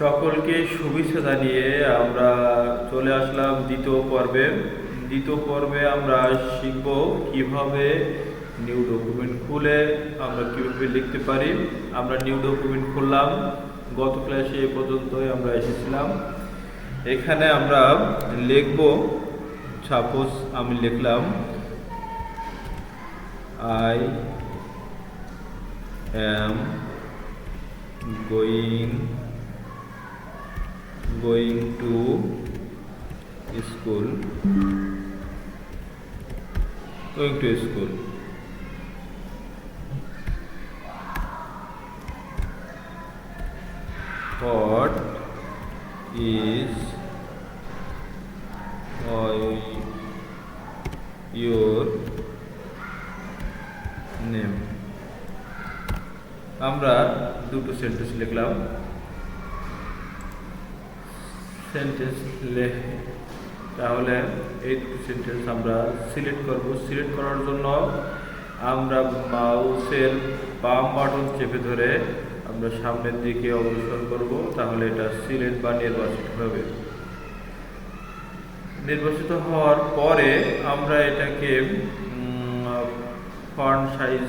সকলকে শুভেচ্ছা জানিয়ে আমরা চলে আসলাম দ্বিতীয় পর্বে। দ্বিতীয় পর্বে আমরা শিখব কীভাবে নিউ ডকুমেন্ট খুলে আমরা কীভাবে লিখতে পারি। আমরা নিউ ডকুমেন্ট খুললাম, গত ক্লাসে এ পর্যন্তই আমরা এসেছিলাম। এখানে আমরা লিখব সাপোজ আমি লিখলাম I am going going to school going to school what is uh, your name আমরা দুটো সেন্টেন্স লিখলাম সেন্টেন্স লেখে তাহলে এই দুটো সেন্টেন্স আমরা সিলেক্ট করব। সিলেক্ট করার জন্য আমরা মাউসের বাম বাটন চেপে ধরে আমরা সামনের দিকে অগ্রসর করব, তাহলে এটা সিলেক্ট বা নির্বাচিত হবে। নির্বাচিত হওয়ার পরে আমরা এটাকে ফন্ট সাইজ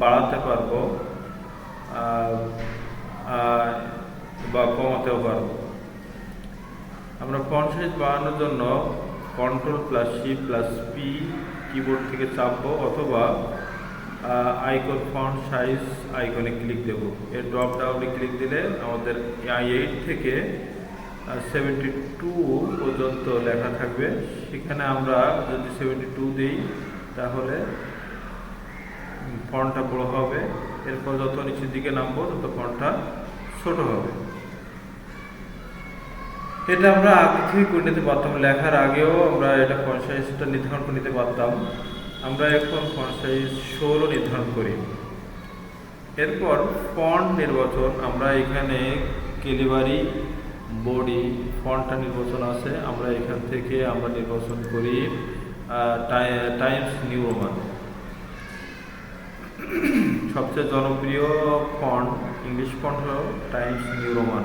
বাড়াতে পারব বা কমাতেও পারব। আমরা ফন্ট সাইজ বাড়ানোর জন্য control plus C plus P keyboard থেকে চাপবো অথবা আইকন ফন্ট সাইজ আইকনে ক্লিক দেব। এর ড্রপ ডাউনে ক্লিক দিলে আমাদের আই এইট থেকে সেভেন্টি টু পর্যন্ত লেখা থাকবে। সেখানে আমরা যদি সেভেন্টি টু দিই, তাহলে ফন্টটা বড় হবে। এরপর যত নিচের দিকে নামবো, তত ফন্টটা ছোট হবে। এটা আমরা আগে থেকে করে নিতে পারতাম, লেখার আগেও আমরা এটা ফন্ট সাইজটা নির্ধারণ করে নিতে পারতাম। আমরা এখন ফন্ট সাইজ ষোলো নির্ধারণ করি। এরপর ফন্ট নির্বাচন, আমরা এখানে কেলিবারি বডি ফন্টটা নির্বাচন আছে। আমরা এখান থেকে আমরা নির্বাচন করি টাইমস নিউ রোমান সবচেয়ে জনপ্রিয় ফন্ট ইংলিশ ফন্ট হল টাইমস নিউ রোমান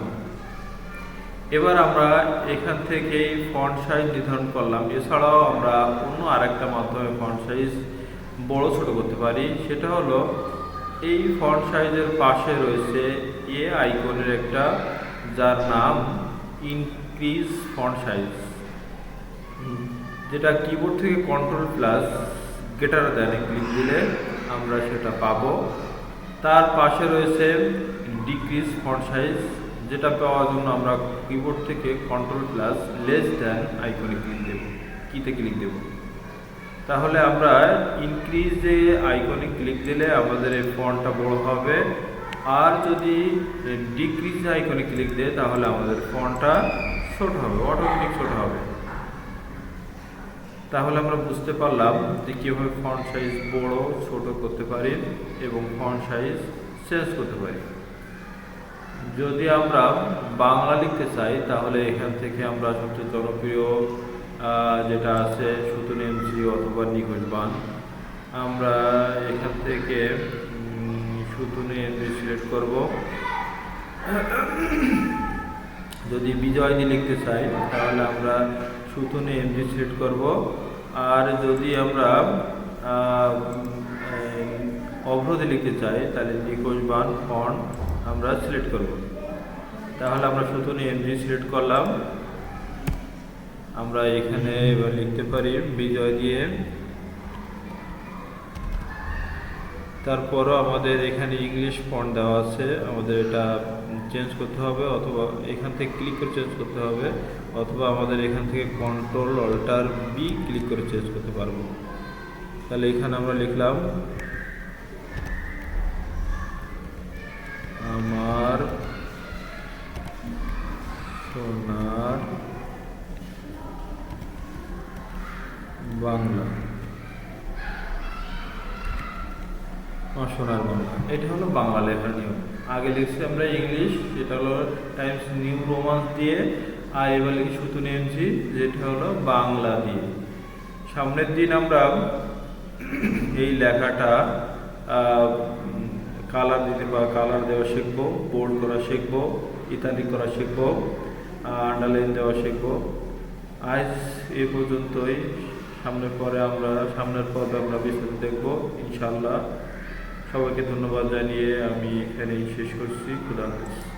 এবার আমরা এখান থেকেই ফন্ট সাইজ নির্ধারণ করলাম। এছাড়াও আমরা অন্য আরেকটা মাধ্যমে ফন্ট সাইজ বড় ছোট করতে পারি। সেটা হলো, এই ফন্ট সাইজের পাশে রয়েছে এ আইকনের একটা, যার নাম ইনক্রিজ ফন্ট সাইজ যেটা কিবোর্ড থেকে control plus greater then click দিলে আমরা সেটা পাবো। তার পাশে রয়েছে ডিক্রিজ ফন্ট সাইজ যেটা পাওয়ার জন্য আমরা কিবোর্ড থেকে কন্ট্রোল প্লাস লেস দেন আইকনে ক্লিক দেব। কিতে ক্লিক দেব। তাহলে আমরা ইনক্রিজে আইকনে ক্লিক দিলে আমাদের এই ফন্টটা বড় হবে। আর যদি ডিক্রিজ আইকনে ক্লিক দেয়, তাহলে আমাদের ফন্টটা ছোট হবে অটোমেটিক ছোট হবে। তাহলে আমরা বুঝতে পারলাম যে কীভাবে ফন্ট সাইজ বড়, ছোট করতে পারি এবং ফন্ট সাইজ চেঞ্জ করতে পারি। যদি আমরা বাংলা লিখতে চাই, তাহলে এখান থেকে আমরা সবচেয়ে জনপ্রিয় যেটা আছে সুতুন এমসি অথবা নিখোঁজ বান। আমরা এখান থেকে সুতুনে এমসি সিলেক্ট করব। যদি বিজয় দিয়ে লিখতে চাই, তাহলে আমরা সুতুনে এমজি সিলেক্ট করব। আর যদি আমরা অভ্রদে লিখতে চাই, তাহলে নিখোঁজ বান, ফন্ট আমরা সিলেক্ট করব। তাহলে আমরা সুতুনে এমজি সিলেক্ট করলাম। আমরা এখানে এবার লিখতে পারি বিজয় দিয়ে। তারপরও আমাদের এখানে ইংলিশ ফন্ট দেওয়া আছে। আমাদের এটা চেঞ্জ করতে হবে অথবা এখান থেকে ক্লিক করে চেঞ্জ করতে হবে। অথবা আমাদের এখান থেকে কন্ট্রোল অল্টার বি ক্লিক করে চেঞ্জ করতে পারব। তাহলে এখানে আমরা লিখলাম আমার সোনার বাংলা। আমার সোনার বাংলা। এটা হলো বাংলা লেখার নিয়ম। আগে লিখছি আমরা ইংলিশ যেটা হলো টাইমস নিউ রোমান্স দিয়ে আর এবার লিখি সুতু নিয়েছি যেটা হলো বাংলা দিয়ে। সামনের দিন আমরা এই লেখাটা কালার দিতে বা কালার দেওয়া শিখব বোল্ড করা শিখব, ইত্যাদি করা শিখব আন্ডারলাইন দেওয়া শিখব। আজ এ পর্যন্তই। সামনের পরে আমরা, সামনের পর্বে আমরা বিস্তারিত দেখব ইনশাল্লাহ সবাইকে ধন্যবাদ জানিয়ে আমি এখানেই শেষ করছি। খুদা হাফেজ।